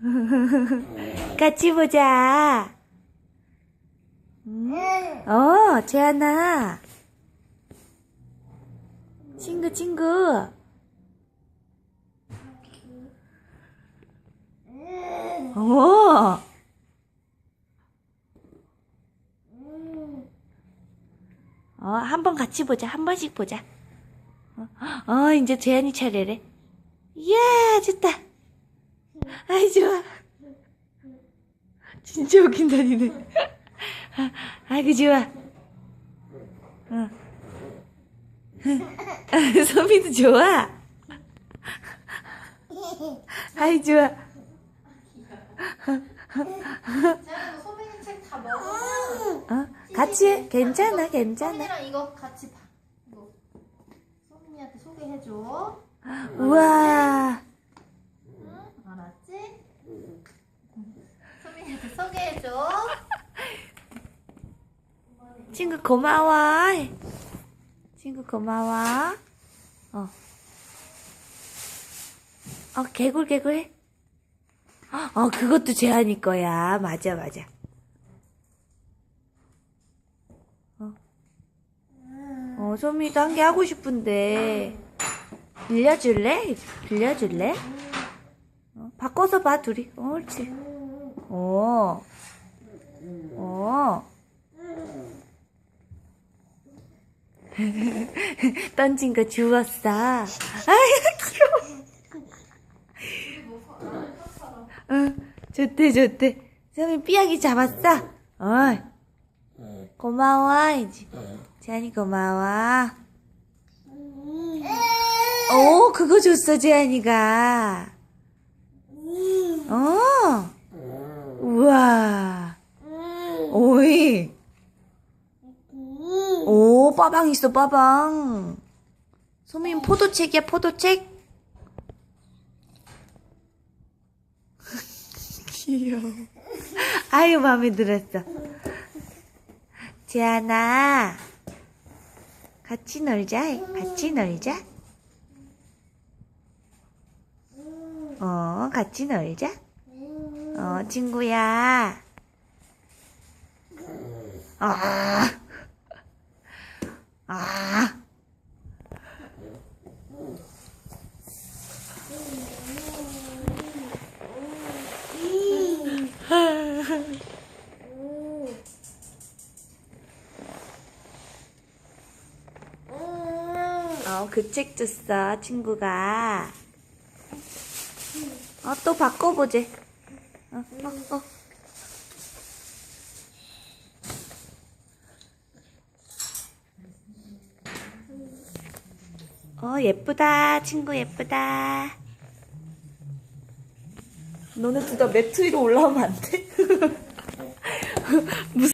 같이 보자. 음. 어, 재하나. 친구, 친구. 오. 어, 한 번 같이 보자. 한 번씩 보자. 어, 어, 이제 재한이 차례래. 이야, 좋다. 아이, 좋아. 진짜 웃긴다, 니네. 아, 아이고, 좋아. 응. 아, 소미도 좋아. 아이, 좋아. 제가 소민이 책 다 먹으면 어? 같이 해. 괜찮아, 괜찮아. 소민이랑 이거 같이 봐. 이거 소민이한테 소개해줘. 우와. 응? 알았지? 소개해줘. 친구 고마워. 친구 고마워. 어. 어, 개굴 개굴 해. 어, 그것도 재한이 거야. 맞아, 맞아. 어. 어, 소미도 한 개 하고 싶은데. 빌려줄래? 빌려줄래? 어, 바꿔서 봐, 둘이. 어, 옳지. 어. 어. 던진 거 주웠어. 아유, 귀여워. 응, 좋대, 좋대. 선미 삐약이 잡았어? 어. 고마워, 이제. 재한이 고마워. 오, 그거 줬어, 재한이가. 어. 우와. 오이. 오, 빠방 있어, 빠방. 소민 포도책이야, 포도책? 귀여워. 아유, 마음에 들었어. 재하나, 같이 놀자, 같이 놀자. 어, 같이 놀자. 어, 친구야. 아. 아. 어, 그 책 줬어, 친구가. 어, 또 바꿔보지. 어, 어, 어. 어, 예쁘다. 친구 예쁘다. 너네 둘 다 매트 위로 올라오면 안 돼? 무슨